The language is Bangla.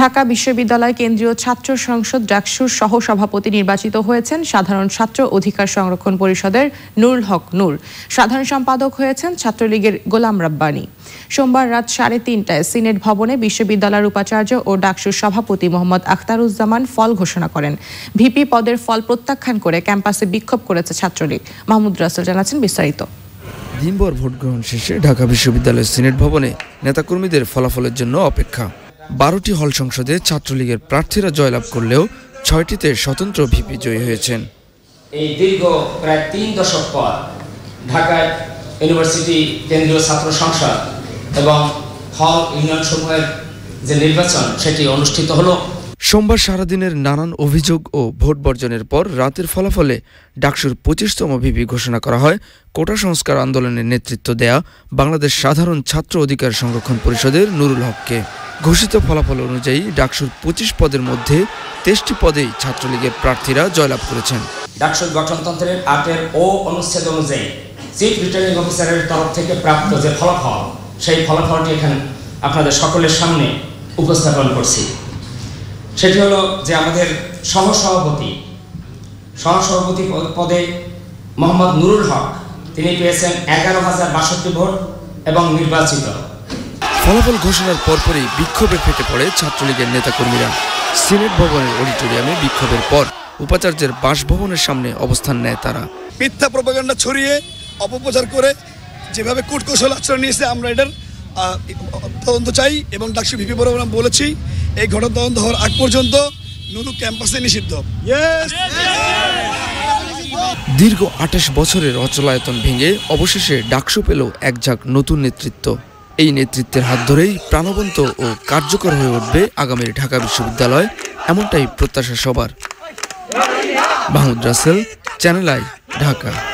ঢাকা বিশ্ববিদ্যালয় কেন্দ্রীয় ছাত্র সংসদ ডাকসুর সহ সভাপতি নির্বাচিত হয়েছেন সাধারণ ছাত্র অধিকার সংরক্ষণ পরিষদের নুরুল হক নূর। সাধারণ সম্পাদক হয়েছেন ছাত্রলীগের গোলাম রাব্বানি। সোমবার রাত সাড়ে তিনটায় সিনেট ভবনে বিশ্ববিদ্যালয়ের উপাচার্য ও ডাকসুর সভাপতি মোহাম্মদ আখতারুজ্জামান ফল ঘোষণা করেন। ভিপি পদের ফল প্রত্যাখ্যান করে ক্যাম্পাসে বিক্ষোভ করেছে ছাত্রলীগ। মাহমুদ রাসেল জানাচ্ছেন বিস্তারিত। দিনভর ভোট গ্রহণ শেষে ঢাকা বিশ্ববিদ্যালয়ের সিনেট ভবনে নেতাকর্মীদের ফলাফলের জন্য অপেক্ষা। বারোটি হল সংসদে ছাত্রলীগের প্রার্থীরা জয়লাভ করলেও ছয়টিতে স্বতন্ত্র ভিপি জয়ী হয়েছেন। এই দীর্ঘ প্রায় তিন দশক পর ঢাকায় ইউনিভার্সিটি কেন্দ্রীয় ছাত্র সংসদ এবং হল ইউনিয়ন সমূহের যে নির্বাচন সেটি অনুষ্ঠিত হলো। সোমবার সারাদিনের নানান অভিযোগ ও ভোট বর্জনের পর রাতের ফলাফলে ডাকসুর পঁচিশতম ভিপি ঘোষণা করা হয়। কোটা সংস্কার আন্দোলনের নেতৃত্ব দেয়া বাংলাদেশ সাধারণ ছাত্র অধিকার সংরক্ষণ পরিষদের নুরুল হককে। ঘোষিত ফলাফল অনুযায়ী ডাকসুর পঁচিশ পদের মধ্যে তেইশটি পদেই ছাত্রলীগের প্রার্থীরা জয়লাভ করেছেন। ডাকসুর গঠনতন্ত্রের আটের ও অনুচ্ছেদ অনুযায়ী চিফ রিটার্নিং অফিসারের তরফ থেকে প্রাপ্ত যে ফলাফল, সেই ফলাফলটি এখানে আপনাদের সকলের সামনে উপস্থাপন করছি। সেটি হলো যে আমাদের সহসভাপতি সহসভাপতি পদে মোহাম্মদ নুরুল হক, তিনি পেয়েছেন এগারো হাজার বাষট্টি ভোট এবং নির্বাচিত। ফলাফল ঘোষণার পরপরই বিক্ষোভে ফেটে পড়ে ছাত্রলীগের নেতাকর্মীরা। সিনেট ভবনের অডিটোরিয়ামে বিক্ষোভের পর উপাচার্যের বাসভবনের সামনে অবস্থান নেয় তারা। মিথ্যা প্রপাগান্ডা ছড়িয়ে অপপ্রচার করে যেভাবে কূটকৌশল আচরণ নিয়েছে আমরা এটার তদন্ত চাই এবং ডাকসু ভিপি বরাবর আমরা বলেছি এই ঘটনা তদন্ত হওয়ার আগ পর্যন্ত নুরু ক্যাম্পাসে নিষিদ্ধ। দীর্ঘ আঠাশ বছরের অচলায়তন ভেঙে অবশেষে ডাকসু পেল এক ঝাঁক নতুন নেতৃত্ব। এই নেতৃত্বের হাত ধরেই প্রাণবন্ত ও কার্যকর হয়ে উঠবে আগামীর ঢাকা বিশ্ববিদ্যালয়, এমনটাই প্রত্যাশা সবার। Mahmud Rasel, channel I, Dhaka.